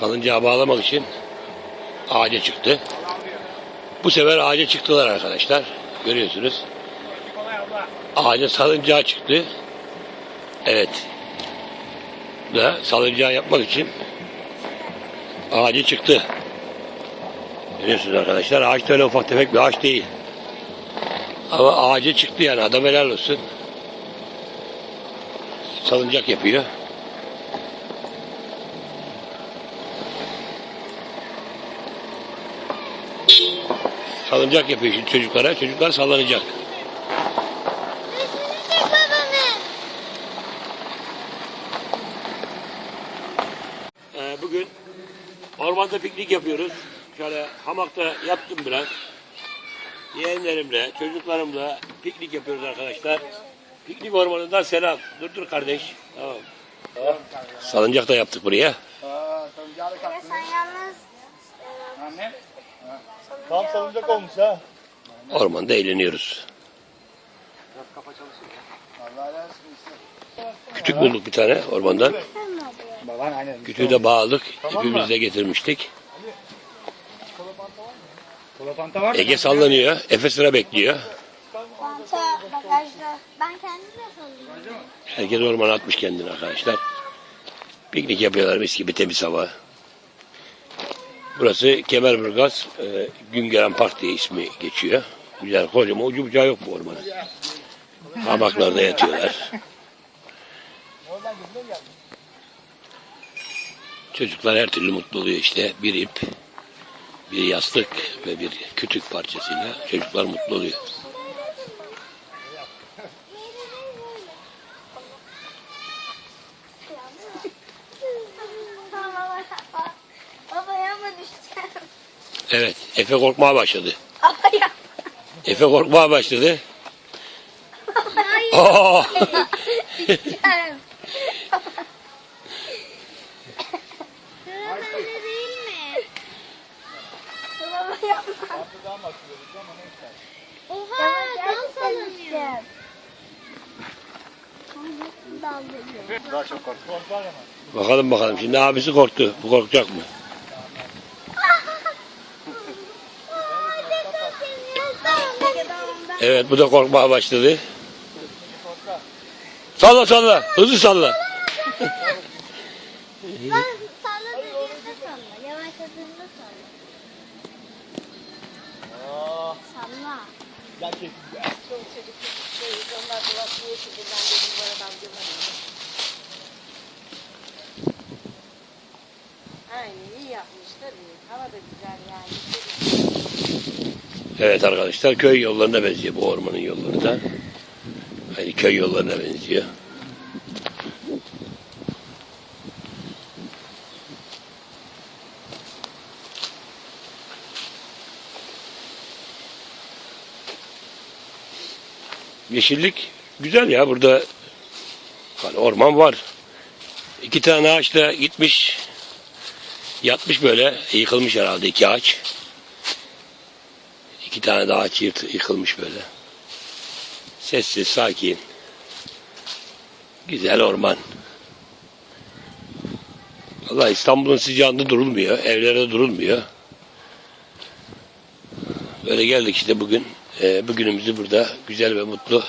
Salıncağı bağlamak için ağaca çıktı. Bu sefer ağaca çıktılar arkadaşlar. Görüyorsunuz. Ağaca salıncağı çıktı. Evet. Da salıncağı yapmak için ağaca çıktı. Görüyorsunuz arkadaşlar. Ağaç da öyle ufak tefek bir ağaç değil. Ama ağaca çıktı yani adam helal olsun. Salıncak yapıyor. Salıncak yapıyor şimdi çocuklara. Çocuklar sallanacak. Ee, bugün ormanda piknik yapıyoruz. Şöyle hamakta yattım biraz. Yeğenlerimle, çocuklarımla piknik yapıyoruz arkadaşlar. Piknik ormanından selam. Dur dur kardeş. Tamam. Salıncak da yaptık buraya. Sen yalnız Anne. Tam salıncak olmuş ha. Ormanda eğleniyoruz. Kütük bulduk bir tane ormandan. Kütüğü de bağladık. İpimizi de getirmiştik. Kolapanta var mı? Ege sallanıyor. Efe sıra bekliyor. Fanta bagajda. Ben kendim de salıyorum. Herkes ormana atmış kendini arkadaşlar. Piknik yapıyorlar mis gibi temiz hava. Burası Kemerburgaz e, Güngören Park diye ismi geçiyor. Güzel kocaman ucu bucağı yok bu ormanın. Hamaklarda yatıyorlar. Çocuklar her türlü mutlu oluyor işte. Bir ip, bir yastık ve bir kütük parçasıyla çocuklar mutlu oluyor. Evet, Efe korkmaya başladı. Efe korkmaya başladı. Hayır. Aa! Düşeceğim. Sıra bende değil mi? Baba yapma. Oha dans ama. Bakalım bakalım. Şimdi abisi korktu. Bu korkacak mı? Evet bu da korkmaya başladı. Salla salla. Hızlı salla. Ben salladığında salla. Yavaşladığında salla. Salla. görmedim. Aynen iyi yapmışlar. Hava da güzel yani. Evet arkadaşlar köy yollarına benziyor bu ormanın yolları da. Hani köy yollarına benziyor. Yeşillik güzel ya burada hani orman var. İki tane ağaç da gitmiş yatmış böyle yıkılmış herhalde iki ağaç. İki tane daha ağaç yıkılmış böyle. Sessiz, sakin. Güzel orman. Vallahi İstanbul'un sıcağında durulmuyor. Evlerde durulmuyor. Böyle geldik işte bugün. Ee, bugünümüzü burada güzel ve mutlu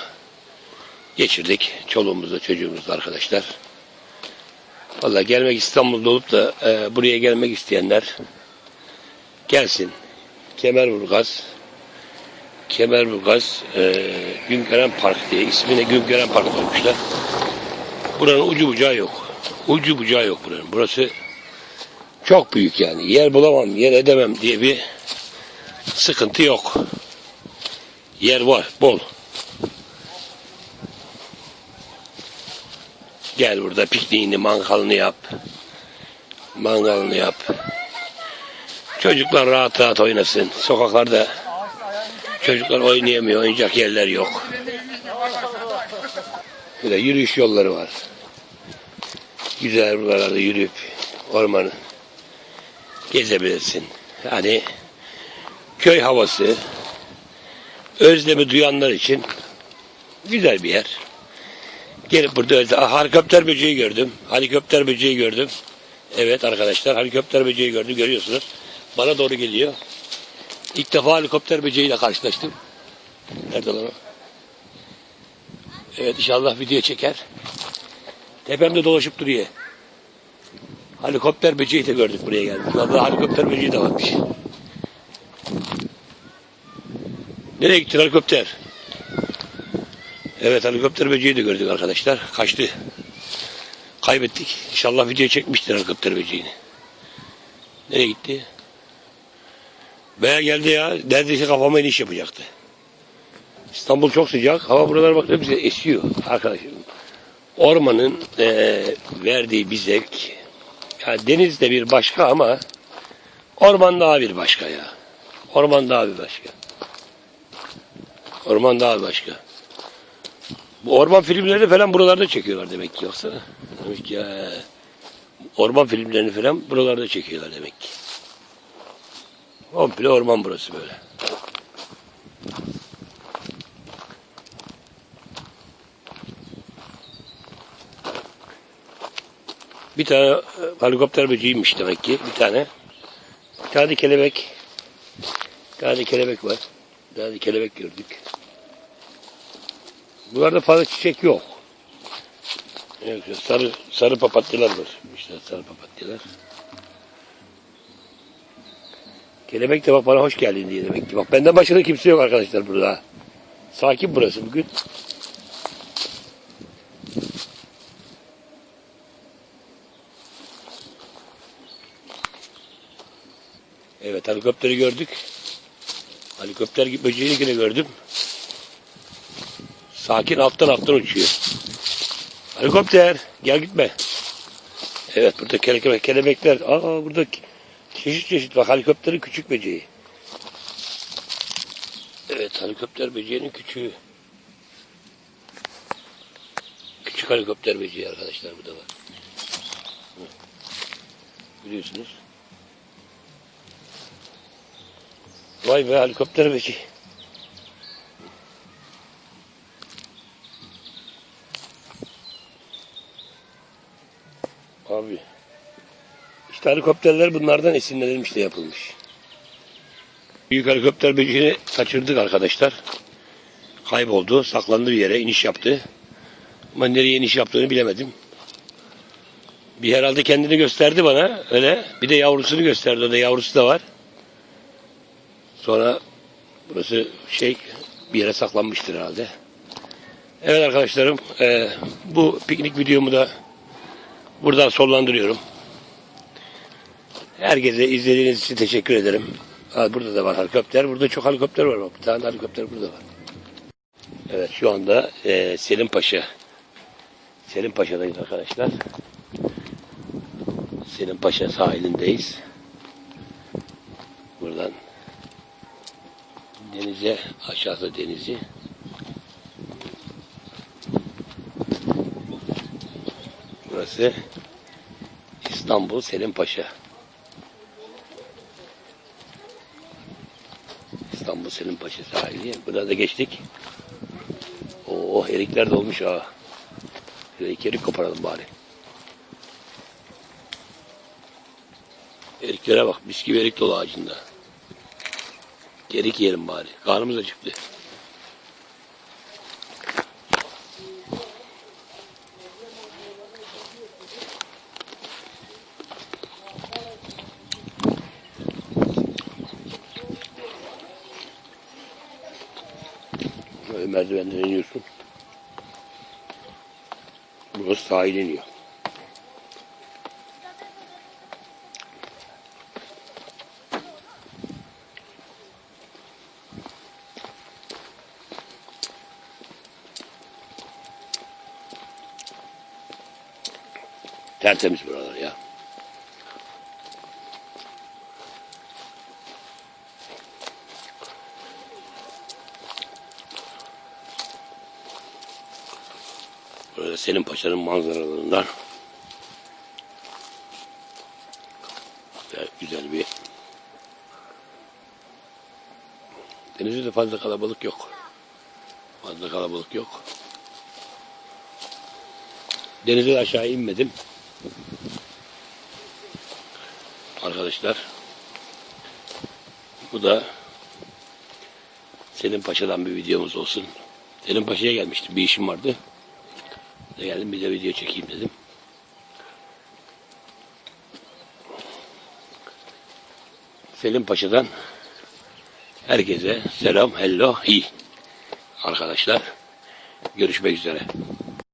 geçirdik. Çoluğumuzla, çocuğumuzla arkadaşlar. Vallahi gelmek İstanbul'da olup da e, buraya gelmek isteyenler gelsin. Kemerburgaz Kemerburgaz e, Güngören Park diye ismine Güngören Park koymuşlar. Buranın ucu bucağı yok. Ucu bucağı yok buranın. Burası çok büyük yani. Yer bulamam, yer edemem diye bir sıkıntı yok. Yer var, bol. Gel burada pikniğini, mangalını yap. Mangalını yap. Çocuklar rahat rahat oynasın. Sokaklarda çocuklar oynayamıyor, oynayacak yerler yok. Böyle yürüyüş yolları var. Güzel buralarda yürüyüp ormanı gezebilirsin. Yani köy havası özlemi duyanlar için güzel bir yer. Gelip burada özle. Helikopter böceği gördüm. Helikopter böceği gördüm. Evet arkadaşlar helikopter böceği gördüm görüyorsunuz. Bana doğru geliyor. İlk defa helikopter böceğiyle karşılaştım. Nerede lan o? Evet inşallah video çeker. Tepemde dolaşıp duruyor. Helikopter böceği de gördük buraya geldik. Vallahi helikopter böceği de varmış. Nereye gitti helikopter? Evet helikopter böceği de gördük arkadaşlar. Kaçtı. Kaybettik. İnşallah video çekmiştir helikopter böceğini. Nereye gitti? Baya geldi ya. Neredeyse kafama iniş yapacaktı. İstanbul çok sıcak. Hava buralar bak hepsi esiyor arkadaşım. Ormanın eee, verdiği bir zevk. Ya deniz de bir başka ama orman daha bir başka ya. Orman daha bir başka. Orman daha bir başka. Bu orman filmlerini falan buralarda çekiyorlar demek ki yoksa. Demek ki ya, orman filmlerini falan buralarda çekiyorlar demek ki. Komple orman burası böyle. Bir tane e, helikopter böceğiymiş demek ki. Bir tane. Bir tane kelebek. Bir tane kelebek var. Bir tane kelebek gördük. Buralarda fazla çiçek yok. Evet, sarı sarı papatyalar var. İşte sarı papatyalar. Kelebek de bak bana hoş geldin diye demek ki. Bak benden başka kimse yok arkadaşlar burada. Sakin burası bugün. Evet helikopteri gördük. Helikopter böceğini yine gördüm. Sakin alttan alttan uçuyor. Helikopter gel gitme. Evet burada kelebek, kelebekler. Aa burada çeşit çeşit bak helikopterin küçük böceği. Evet helikopter böceğinin küçüğü. Küçük helikopter böceği arkadaşlar burada var. Hı. Biliyorsunuz. Vay be helikopter böceği. Abi. İşte helikopterler bunlardan esinlenilmiş de yapılmış. Büyük helikopter böceğini kaçırdık arkadaşlar. Kayboldu, saklandı bir yere, iniş yaptı. Ama nereye iniş yaptığını bilemedim. Bir herhalde kendini gösterdi bana öyle. Bir de yavrusunu gösterdi. O da yavrusu da var. Sonra burası şey bir yere saklanmıştır herhalde. Evet arkadaşlarım eee, bu piknik videomu da buradan sonlandırıyorum. Herkese izlediğiniz için teşekkür ederim. Burada da var helikopter. Burada çok helikopter var. Bak, bir tane helikopter burada var. Evet şu anda eee Selim Paşa. Selim Paşa'dayız arkadaşlar. Selim Paşa sahilindeyiz. Buradan denize, aşağıda denizi. Burası İstanbul Selim Paşa. İstanbul Selim Paşa sahili. Burada da geçtik. Oo erikler dolmuş ha. İki erik koparalım bari. Eriklere bak. Mis gibi erik dolu ağacında. Erik yiyelim bari. Karnımız acıktı. Merdivenden iniyorsun. Burası sahil iniyor. Tertemiz buralar ya. Selim Paşa'nın manzaralarından güzel, güzel bir denizde de fazla kalabalık yok. Fazla kalabalık yok. Denize de aşağı inmedim. arkadaşlar. Bu da Selim Paşa'dan bir videomuz olsun. Selim Paşa'ya gelmiştim. Bir işim vardı. Geldim bir de video çekeyim dedim. Selim Paşa'dan herkese selam, hello, hi. Arkadaşlar görüşmek üzere.